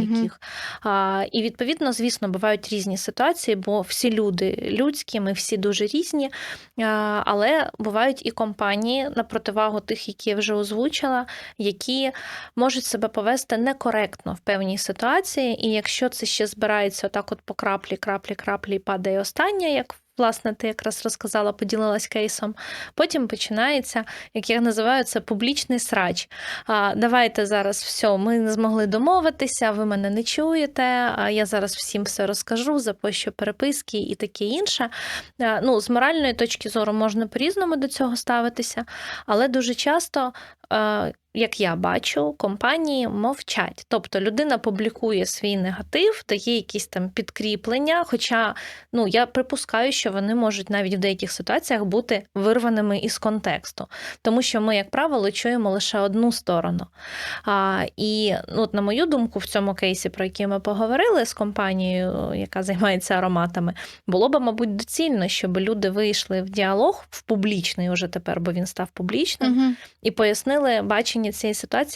будь-яких. А, І відповідно, звісно, бувають різні ситуації, бо всі люди людські, ми всі дуже різні. А, Але бувають і компанії на противагу тих, які я вже озвучила, які можуть себе повести некоректно в певній ситуації. І якщо це ще збирається отак, от по краплі, краплі, краплі, і падає останнє, як власне ти якраз розказала, поділилась кейсом. Потім починається, як я називаю це, публічний срач. А, Давайте зараз все, ми не змогли домовитися, ви мене не чуєте. А я зараз всім все розкажу, запощу переписки і таке інше. А, Ну, з моральної точки зору можна по-різному до цього ставитися, але дуже часто. Е, Як я бачу, компанії мовчать. Тобто людина публікує свій негатив, дає якісь там підкріплення. Хоча ну, я припускаю, що вони можуть навіть в деяких ситуаціях бути вирваними із контексту, тому що ми, як правило, чуємо лише одну сторону. А, І ну, от, на мою думку, в цьому кейсі, про який ми поговорили з компанією, яка займається ароматами, було б, мабуть, доцільно, щоб люди вийшли в діалог в публічний уже тепер, бо він став публічним, Угу. і пояснили бачення цієї ситуації